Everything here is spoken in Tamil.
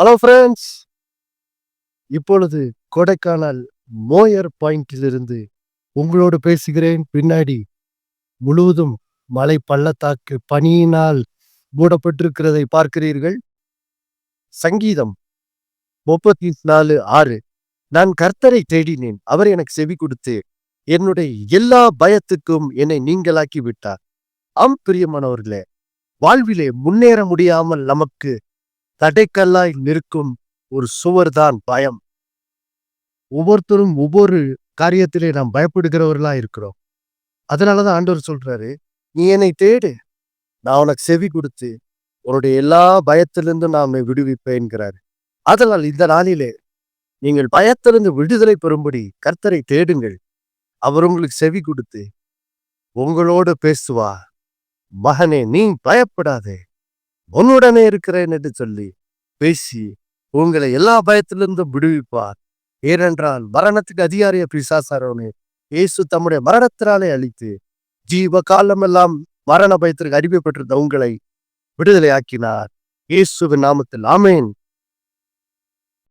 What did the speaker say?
ஹலோ ஃப்ரெண்ட்ஸ் இப்பொழுது கொடைக்கானல் மோயர் பாயிண்டிலிருந்து உங்களோடு பேசுகிறேன். பின்னாடி முழுவதும் மலை பள்ளத்தாக்கு பனியினால் மூடப்பட்டிருக்கிறதை பார்க்கிறீர்கள். சங்கீதம் முப்பத்தி நாலு ஆறு. நான் கர்த்தரை தேடினேன். அவர் எனக்கு செவி கொடுத்து என்னுடைய எல்லா பயத்துக்கும் என்னை நீங்களாக்கி விட்டார். ஆம் பிரியமானவர்களே வாழ்விலே முன்னேற முடியாமல் நமக்கு தடைக்கல்லாய் நிற்கும் ஒரு சுவர்தான் பயம். ஒவ்வொருத்தரும் ஒவ்வொரு காரியத்திலே நாம் பயப்படுகிறவர்களா இருக்கிறோம். அதனாலதான் ஆண்டவர் சொல்றாரு நீ என்னை தேடு நான் உனக்கு செவி கொடுத்து உன்னுடைய எல்லா பயத்திலிருந்து நான் உன்னை விடுவிப்பேன்கிறார். அதனால் இந்த நாளிலே நீங்கள் பயத்திலிருந்து விடுதலை பெறும்படி கர்த்தரை தேடுங்கள். அவர் உங்களுக்கு செவி கொடுத்து உங்களோடு பேசுவா மகனே நீ பயப்படாதே. உன்னுடனே இருக்கிறேன் என்று சொல்லி பேசி உங்களை எல்லா பயத்திலிருந்தும் விடுவிப்பார். ஏனென்றால் மரணத்துக்கு அதிகாரிய பிசாசாரோனே இயேசு தம்முடைய மரணத்தினாலே அழித்து ஜீவ காலமெல்லாம் மரண பயத்திற்கு அறிவிக்கப்பட்டிருந்த உங்களை விடுதலை ஆக்கினார் இயேசுவின் நாமத்தில் ஆமேன்.